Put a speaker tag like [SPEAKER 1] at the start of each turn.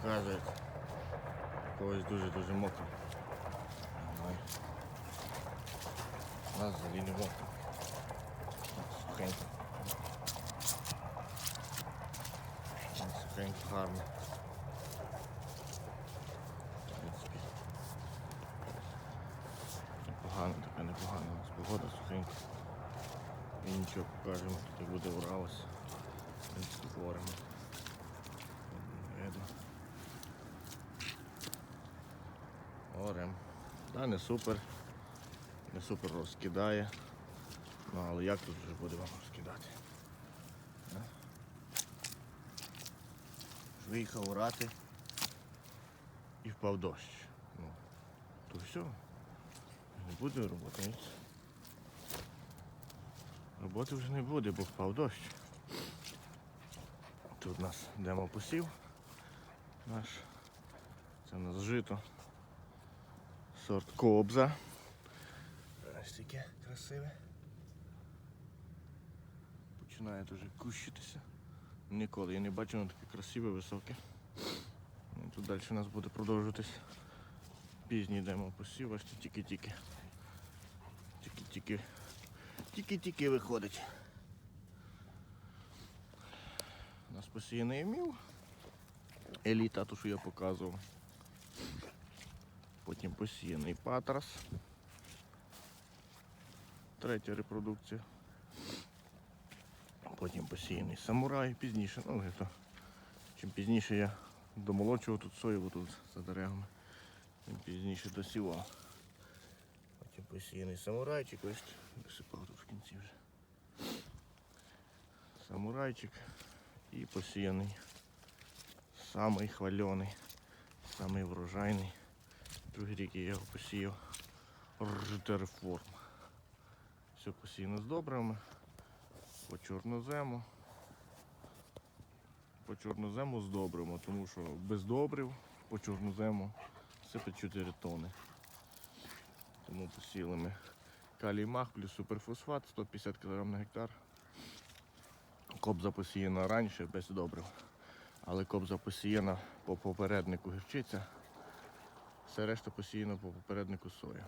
[SPEAKER 1] оказується. Когось дуже-дуже мокро. У нас взагалі не мокро. Сухенько. Сухенько, гарно. В. Непогано, така непогана у нас погода сухенька. І нічого покажемо, тут буде Уралось. В принципі, говоримо. Видно. Орем. Та не супер. Не супер розкидає. Ну але як тут вже буде вам розкидати? Виїхав урати і впав дощ. Ну, то все. Не буде роботи. Роботи вже не буде, бо впав дощ. Тут у нас демо посів наш. Це у нас жито. Сорт кобза. Ось таке красиве. Починає дуже кущитися. Ніколи я не бачив воно таке красиве, високе. І Тут далі у нас буде продовжуватись пізній демо посів, ось тільки-тільки. Тільки-тільки. Тільки-тільки виходить. У нас посіяний еміл. Еліта, ту, що я показував. Потім посіяний патрас. Третя репродукція. Потім посіяний самурай пізніше. Ну, це, чим пізніше я домолочував тут сою, тут за деревами, тим пізніше досівав. Потім посіяний самурайчик, ось висипав тут в кінці вже. Самурайчик і посіяний самий хвальоний, самий врожайний. Другий рік я його посіяв ржитерформ. Все посіяно з добрими, по чорнозему. По чорнозему з добрими, тому що без добрив по чорнозему сипить 4 тони. Тому посіяли ми калій мах плюс суперфосфат 150 кг на гектар. Кобза посіяна раніше без добрив. Але кобза посіяна по попереднику гірчиця. Все решта посіяно по попереднику соя.